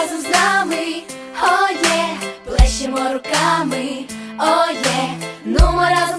разом з нами, о є, плещемо руками, о є, ну ми разом.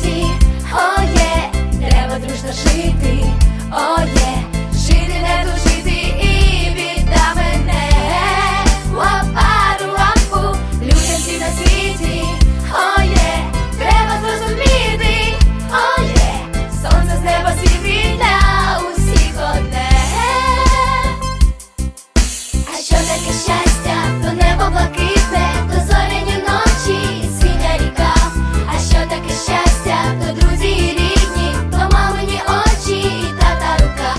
світі, оє, треба дружно жити, оє, жити не дужити і біда мене, Вапару лапку людям всім на світі, оє, треба зрозуміти, оє, сонце з неба світить для усіх одне. А що таке щастя?